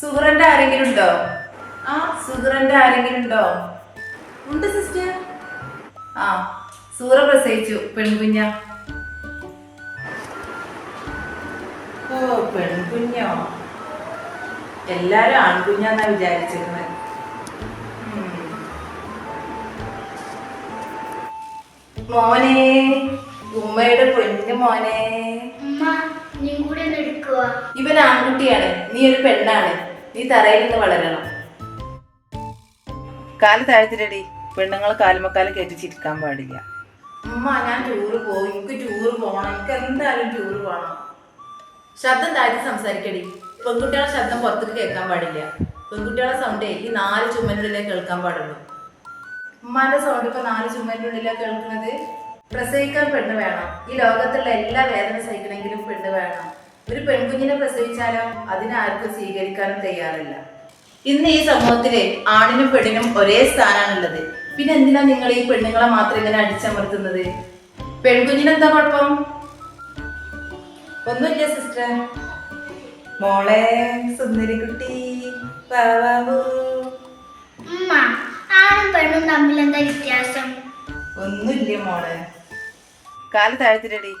സുഹൃന്റെ ആരെങ്കിലും ഉണ്ടോ? ആ സുഹൃന്റെ ആരെങ്കിലും ഉണ്ടോ? ഉണ്ട് സിസ്റ്റർ ആ സൂറ പ്രസവിച്ചു പെൺകുഞ്ഞ. ഓ പെൺകുഞ്ഞോ? എല്ലാരും ആൺകുഞ്ഞാന്നാ വിചാരിച്ചിരുന്നത്. മോനെ ഉമ്മയുടെ പൊന്നു മോനെ. ഇവൻ ആൺകുട്ടിയാണ് നീ ഒരു പെണ്ണാണ്. നീ തറയിൽ നിന്ന് വളരണം. കാൽ താഴ്ത്തിരടി. പെണ്ണുങ്ങൾ കാലുമക്കാലം കയറ്റിച്ചിരിക്കാൻ പാടില്ല. ഉമ്മ ഞാൻ ടൂറ് പോകും എനിക്ക് ടൂറ് പോകണം എനിക്ക് എന്തായാലും ടൂറ് പോകണം ശബ്ദം താഴ്ത്തി സംസാരിക്കടി. പെൺകുട്ടികളുടെ ശബ്ദം പുറത്തേക്ക് കേൾക്കാൻ പാടില്ല. പെൺകുട്ടികളുടെ സൗണ്ട് ഈ നാല് ചുമലിനുള്ളിലേ കേൾക്കാൻ പാടുള്ളൂ. ഉമ്മാന്റെ സൗണ്ട് ഇപ്പൊ നാല് ചുമലിനുള്ളിലാ കേൾക്കുന്നത്. പ്രസവിക്കാൻ പെണ്ണ് വേണം. ഈ ലോകത്തുള്ള എല്ലാ വേദന സഹിക്കണമെങ്കിലും പെണ്ണ് വേണം. ഒരു പെൺകുഞ്ഞിനെ പ്രസവിച്ചാലോ? അതിനെ ആർക്കും സ്വീകരിക്കാനും തയ്യാറില്ല. ഇന്ന് ഈ സമൂഹത്തിൽ ആണിനും പെണ്ണിനും ഒരേ സ്ഥാനമാണുള്ളത് പിന്നെ എന്തിനാ നിങ്ങൾ ഈ പെണ്ണുങ്ങളെ മാത്രം ഇങ്ങനെ അടിച്ചമർത്തുന്നത്? പെൺകുഞ്ഞിനെന്താ കുഴപ്പം? ഒന്നുമില്ല സിസ്റ്റർ മോളെ സുന്ദരി കുട്ടി വാവാവൂ ഉമ്മ ആണും പെണ്ണും തമ്മിൽ എന്താ വ്യത്യാസം? ഒന്നുമില്ല മോളെ. കാൽ താഴ്ത്തിരടി.